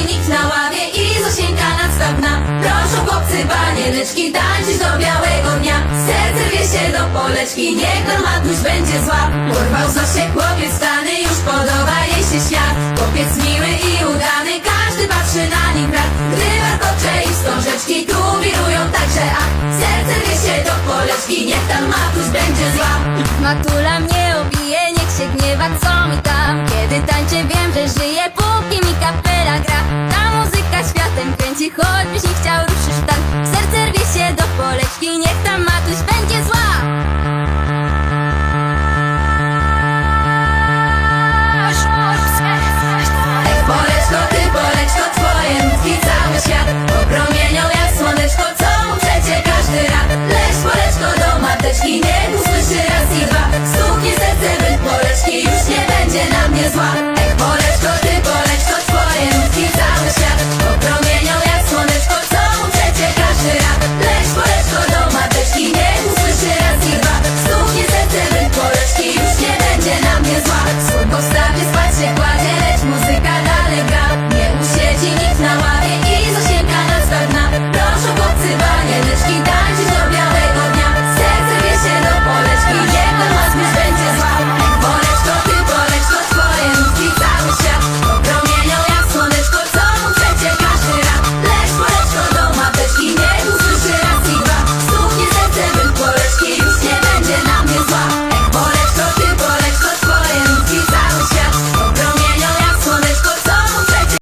nikt na ławie i Zosieńka nadstawna. Proszą chłopcy panieneczki tańczyć do białego dnia. Serce wie się do poleczki, niech matuś będzie zła. Porwał Zosię chłopiec stany, już podoba jej się świat. Chłopiec miły i gdzie choćbyś nie chciał ruszysz tak Serce rwie się do poleczki Niech tam matuś będzie zła. Ech, Poleczko, ty poleczko, twoje nutki cały świat Popromienią jak słoneczko, co mu przecie każdy rad Leż poleczko do mateczki, niech usłyszy raz i dwa. Stuknie serce, byt poleczki, już nie będzie na mnie zła.